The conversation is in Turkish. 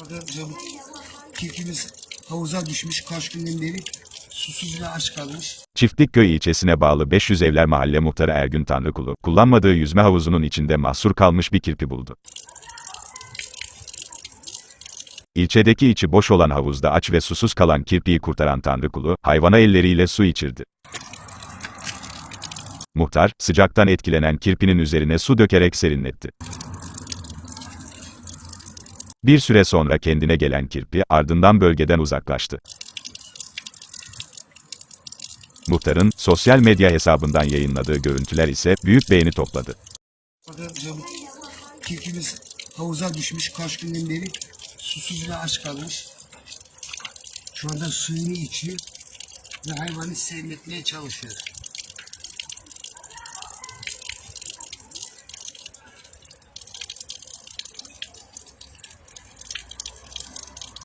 Bakın hocam kirpimiz havuza düşmüş kaç günden beri susuz ve aç kalmış. Çiftlikköy ilçesine bağlı 500 Evler Mahalle Muhtarı Ergün Tanrıkulu, kullanmadığı yüzme havuzunun içinde mahsur kalmış bir kirpi buldu. İlçedeki içi boş olan havuzda aç ve susuz kalan kirpiyi kurtaran Tanrıkulu, hayvana elleriyle su içirdi. Muhtar, sıcaktan etkilenen kirpinin üzerine su dökerek serinletti. Bir süre sonra kendine gelen kirpi, ardından bölgeden uzaklaştı. Muhtarın, sosyal medya hesabından yayınladığı görüntüler ise büyük beğeni topladı. Kirpimiz havuza düşmüş kaç günden beri susuz ve aç kalmış. Şu anda suyunu içiyor ve hayvanı serinletmeye çalışıyor.